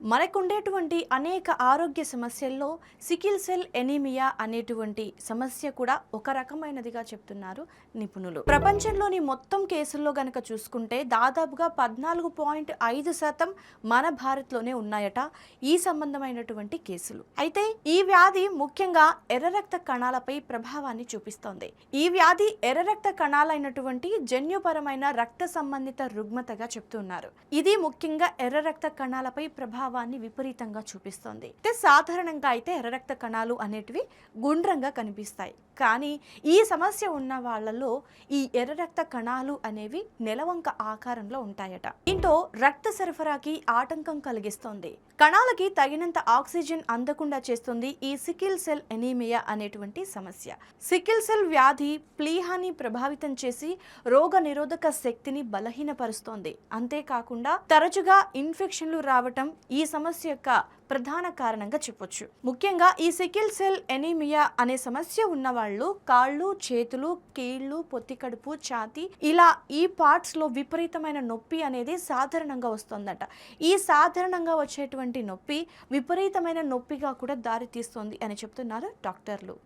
మనకుండేటువంటి అనేక ఆరోగ్య సమస్యల్లో సికిల్ సెల్ ఎనీమియా అనేటువంటి సమస్య కూడా ఒక రకమైనదిగా చెప్తున్నారు నిపుణులు. ప్రపంచంలోని మొత్తం కేసుల్లో గనక చూసుకుంటే దాదాపుగా పద్నాలుగు పాయింట్ ఐదు శాతం మన భారత్లోనే ఉన్నాయట ఈ సంబంధమైనటువంటి కేసులు. అయితే ఈ వ్యాధి ముఖ్యంగా ఎర్ర రక్త కణాలపై ప్రభావాన్ని చూపిస్తోంది. ఈ వ్యాధి ఎర్ర రక్త కణాలైనటువంటి జన్యుపరమైన రక్త సంబంధిత రుగ్మతగా చెప్తున్నారు. ఇది ముఖ్యంగా ఎర్ర రక్త కణాలపై ప్రభావాన్ని విపరీతంగా చూపిస్తోంది. అయితే సాధారణంగా అయితే ఎర్ర రక్త కణాలు అనేటివి గుండ్రంగా కనిపిస్తాయి. కానీ ఈ సమస్య ఉన్న వాళ్ళలో ఈ ఎర్ర రక్త కణాలు అనేవి నెలవంక ఆకారంలో ఉంటాయట. దీంతో రక్త సరఫరాకి ఆటంకం కలిగిస్తోంది. కణాలకి తగినంత ఆక్సిజన్ అందకుండా చేస్తుంది ఈ సికిల్ సెల్ ఎనీమియా అనేటువంటి సమస్య. సికిల్ సెల్ వ్యాధి ప్లీహాని ప్రభావితం చేసి రోగ నిరోధక శక్తిని బలహీనపరుస్తోంది. అంతేకాకుండా తరచుగా ఇన్ఫెక్షన్లు రావటం ఈ ఈ సమస్య యొక్క ప్రధాన కారణంగా చెప్పొచ్చు. ముఖ్యంగా ఈ సికిల్ సెల్ ఎనీమియా అనే సమస్య ఉన్న వాళ్ళు కాళ్ళు చేతులు కీళ్ళు పొత్తికడుపు ఛాతి ఇలా ఈ పార్ట్స్లో విపరీతమైన నొప్పి అనేది సాధారణంగా వస్తుందట. ఈ సాధారణంగా వచ్చేటువంటి నొప్పి విపరీతమైన నొప్పిగా కూడా దారితీస్తుంది అని చెప్తున్నారు డాక్టర్లు.